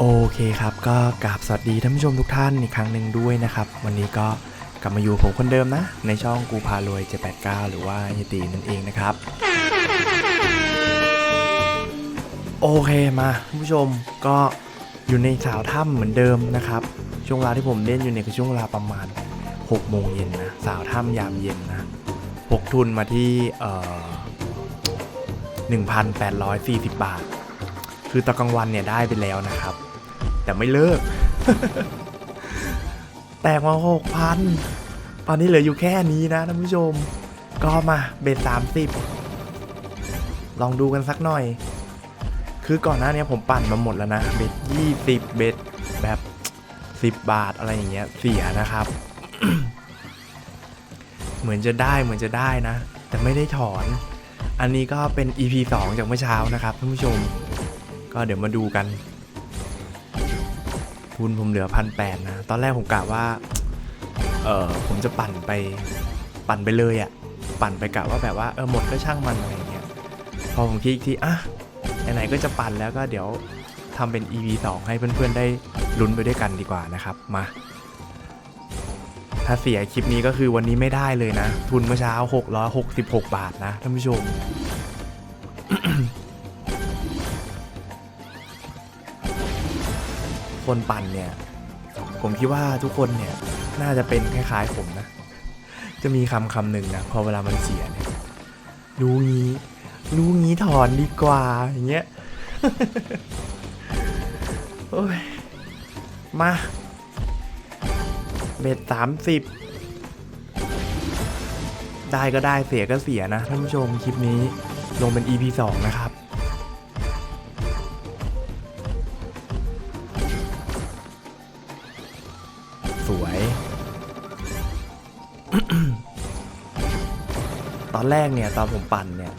โอเคครับก็กราบสวัสดีท่านผู้ชมทุกท่านอีกครั้งหนึ่งด้วยนะครับ วันนี้ก็กลับมาอยู่ผมคนเดิมนะ ในช่องกูพารวย 789 หรือว่าเฮตีนั่นเองนะครับ โอเคมาท่านผู้ชมก็อยู่ในสาวถ้ำเหมือนเดิมนะครับ ช่วงเวลาที่ผมเล่นอยู่เนี่ยคือช่วงเวลาประมาณ6โมงเย็นนะสาวถ้ำยามเย็นนะพกทุนมาที่เอ่อ1,840 บาท คือตอนกลางวันเนี่ยได้ไปแล้วนะครับ แต่ไม่เลิก แตกมาหกพันตอนนี้เหลืออยู่แค่นี้นะท่านผู้ชม ก็มาเบสสามสิบลองดูกันสักหน่อย คือก่อนหน้านี้ผมปั่นมาหมดแล้วนะ เบสยี่สิบเบสแบบสิบบาทอะไรอย่างเงี้ยเสียนะครับ เหมือนจะได้เหมือนจะได้นะ แต่ไม่ได้ถอน อันนี้ก็เป็น EP 2 จากเมื่อเช้านะครับท่านผู้ชม ก็เดี๋ยวมาดูกัน ทุนผมเหลือพันแปดนะ ตอนแรกผมกะว่า เออผมจะปั่นไปปั่นไปเลยอะ่ะปั่นไปกะว่าแบบว่าเออหมดก็ช่างมันอะไรเงี้ย พอผมคิดอีกทีอะไหนๆก็จะปั่นแล้วก็เดี๋ยวทำเป็น EP 2 ให้เพื่อนๆได้ลุ้นไปด้วยกันดีกว่านะครับมา ถ้าเสียคลิปนี้ก็คือวันนี้ไม่ได้เลยนะ ทุนเมื่อเช้า 666 บาทนะท่านผู้ชม คนปั่นเนี่ย ผมคิดว่าทุกคนเนี่ยน่าจะเป็นคล้ายๆผมนะ จะมีคำคำหนึ่งนะพอเวลามันเสียเนี่ยรู้งี้รู้งี้ถอนดีกว่าอย่างเงี้ยโอ้ยมาเบ็ดสามสิบได้ก็ได้เสียก็เสียนะท่านผู้ชมคลิปนี้ลงเป็น EP 2 นะครับ ตอนแรกเนี่ยตอนผมปั่นเนี่ย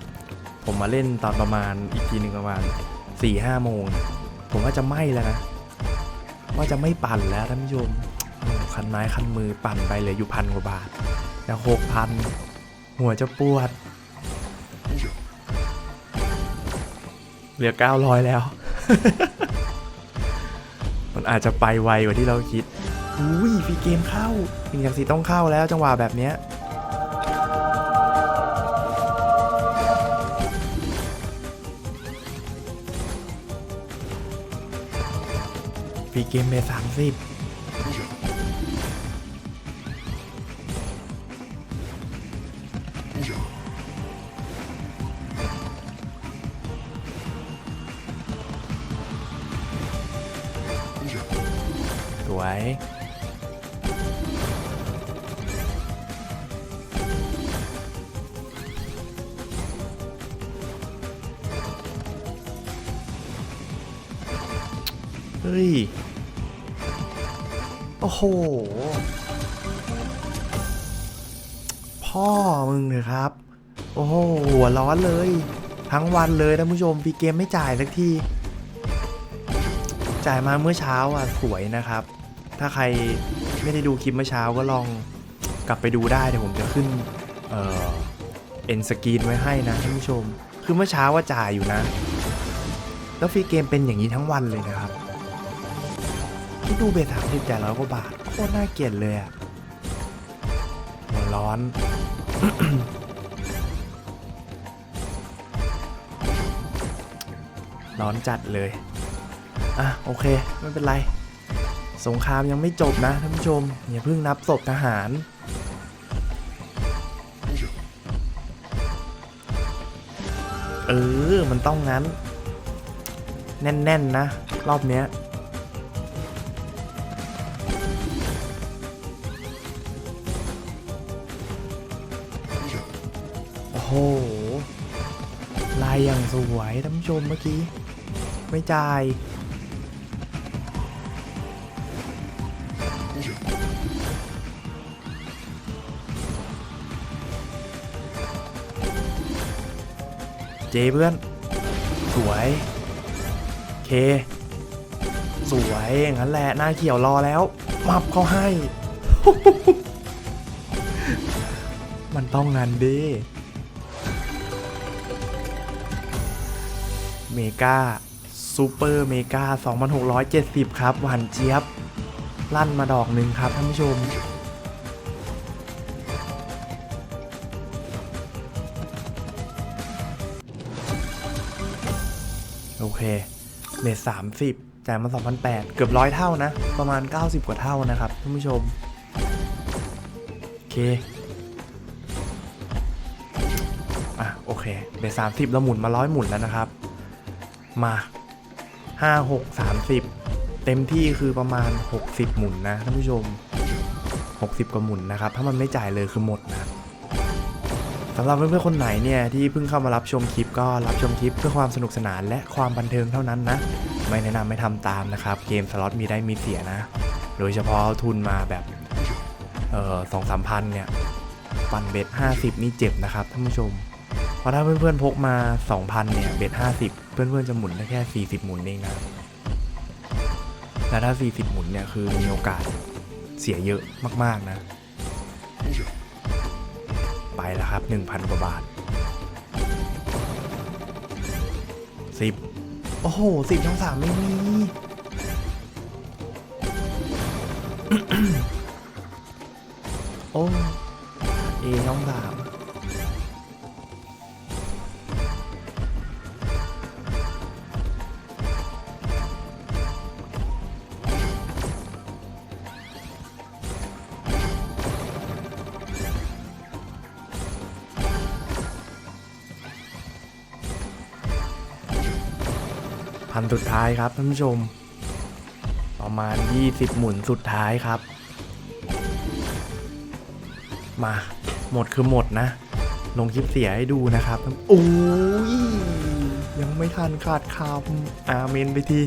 ผมมาเล่นตอนประมาณอีกทีหนึ่งประมาณ4ี่ห้าโมง ผมว่าจะไหม้แล้วนะ ว่าจะไม่ปั่นแล้วท่านผู้ชมคันไม้คันมือปั่นไปเลือยู่พันกว่าบาทแต่หกพันหัวจะปวด เหลือเก้าร้อยแล้ว มันอาจจะไปไวกว่าที่เราคิดอุ้ยฟรีเกมเข้าสิ่งศักดิ์สิทธิ์ต้องเข้าแล้วจังหวะแบบเนี้ย รีเกมเบสสามสิบสวยเฮ้ยโอ้โห พ่อมึงเลยครับ โอ้โห หัวร้อนเลย ทั้งวันเลยท่านผู้ชมพีเกมไม่จ่ายสักที จ่ายมาเมื่อเช้าอะสวยนะครับ ถ้าใครไม่ได้ดูคลิปเมื่อเช้าก็ลองกลับไปดูได้เดี๋ยวผมจะขึ้น เอ่อเอ็นสกรีนไว้ให้นะท่านผู้ชม คือเมื่อเช้าว่าจ่ายอยู่นะ แล้วฟรีเกมเป็นอย่างนี้ทั้งวันเลยนะครับ ที่ดูเบสามสิบจ่ายร้อยกว่าบาท โคตรน่าเกลียดเลยอะหัวร้อน ร้อนจัดเลย อะ โอเค ไม่เป็นไร สงครามยังไม่จบนะท่านผู้ชม อย่าเพิ่งนับศพทหารเออ มันต้องงั้น แน่น ๆ นะ รอบเนี้ย โอ้โห ลายอย่างสวยท่านผู้ชมเมื่อกี้ ไม่จ่าย เจเพื่อน สวย เค สวยอย่างนั้นแหละ หน้าเขียวรอแล้ว มับเขาให้ มันต้องงานดี เมกาซูเปอร์เมกา2,670 ครับ หวานเจี๊ยบ ลั่นมาดอกหนึ่งครับท่านผู้ชม โอเคเบสสามสิบจ่ายมา 2,008 เกือบร้อยเท่านะ ประมาณ 90 กว่าเท่านะครับท่านผู้ชม โอเค อะ โอเคเบสสามสิบเราหมุนมาร้อยหมุนแล้วนะครับ มาห้าหกสามสิบเต็มที่คือประมาณ 60 หมุนนะท่านผู้ชม 60 กว่าหมุนนะครับ ถ้ามันไม่จ่ายเลยคือหมดนะสำหรับเพื่อนๆคนไหนเนี่ยที่เพิ่งเข้ามารับชมคลิปก็รับชมคลิปเพื่อความสนุกสนานและความบันเทิงเท่านั้นนะ ไม่แนะนำไม่ทำตามนะครับ เกมสล็อตมีได้มีเสียนะ โดยเฉพาะทุนมาแบบเออสองสามพันเนี่ย ปันเบ็ด50 นี่เจ็บนะครับท่านผู้ชม เพราะถ้าเพื่อนๆพกมา 2,000 เนี่ย เบ็ด50 เพื่อนๆจะหมุนได้แค่ 40 หมุนเองนะและถ้า 40 หมุนเนี่ย คือมีโอกาสเสียเยอะมากๆนะ ไปแล้วครับ 1,000 กว่าบาท 10 โอ้โห 10ช่อง3ไม่มีโอ้เอช่องสาม พันสุดท้ายครับท่านผู้ชม ประมาณ 20 หมุนสุดท้ายครับ มา หมดคือหมดนะ ลงคลิปเสียให้ดูนะครับโอ้ยยังไม่ทันขาดคำอาเมนไปที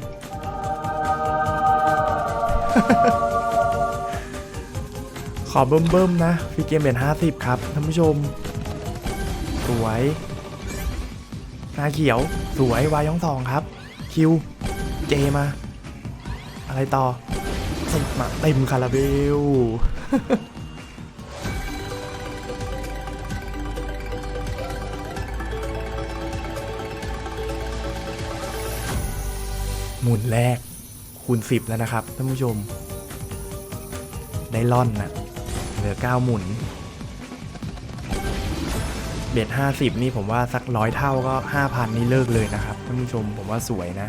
ขอเบิ่มๆนะฟีเกมเป็น 50 ครับท่านผู้ชม สวยหน้าเขียว สวยวายย่องสองครับ คิว เจมา อะไรต่อสิบมาเต็มคาราเบลหมุนแรกคูณ 10 แล้วนะครับท่านผู้ชม ได้ล่อนนะเหลือ 9 หมุน เบ็ด50 นี่ผมว่าสักร้อยเท่าก็ 5,000 นี่เลิกเลยนะครับท่านผู้ชมผมว่าสวยนะ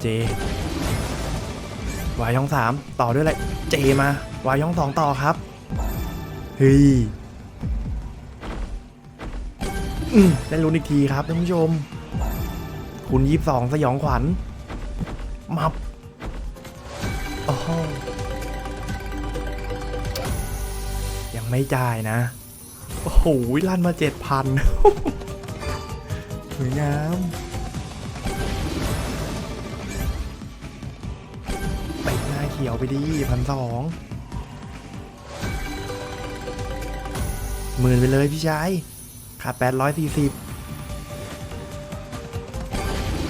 เจ วายช่องสามต่อด้วยอะไร เจมาวายช่องสองต่อครับ เฮ้ย ได้ลุ้นอีกทีครับท่านผู้ชม คุณยี่สองสยองขวัญมับโอ้ยังไม่จ่ายนะ โอ้โหลั่นมาเจ็ดพันสวยงามไปหน้าเขียวไปดีพันสองหมื่นไปเลยพี่ชาย ขาดแปดร้อยสี่สิบ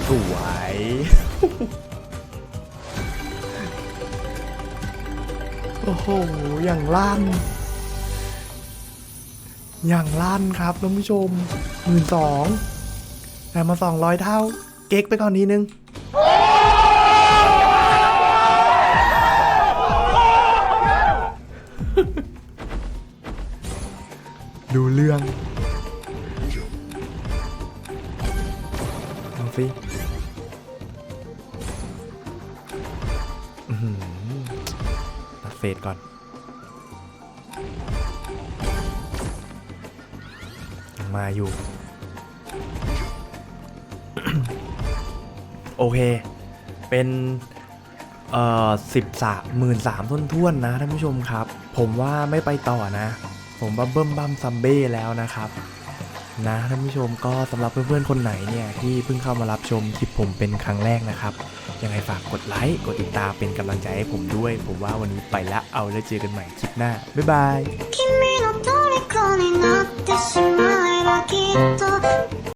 สวย โอ้โห อย่างลั่น อย่างลั่นครับท่านผู้ชมหมื่นสองแต่มาสองร้อยเท่า เก๊กไปก่อนทีนึง มาอยู่ โอเค เป็นเอ่อสิบสามหมื่นสามท้วนๆนะท่านผู้ชมครับ ผมว่าไม่ไปต่อนะ ผมว่าเบิ่มบัมซัมเบ้แล้วนะครับนะท่านผู้ชมก็สำหรับเพื่อนๆคนไหนเนี่ยที่เพิ่งเข้ามารับชมคลิปผมเป็นครั้งแรกนะครับ ยังไงฝากกดไลค์กดติดตามเป็นกำลังใจให้ผมด้วย ผมว่าวันนี้ไปละเอาแล้วเจอกันใหม่คลิปหน้า บ๊ายบาย きっと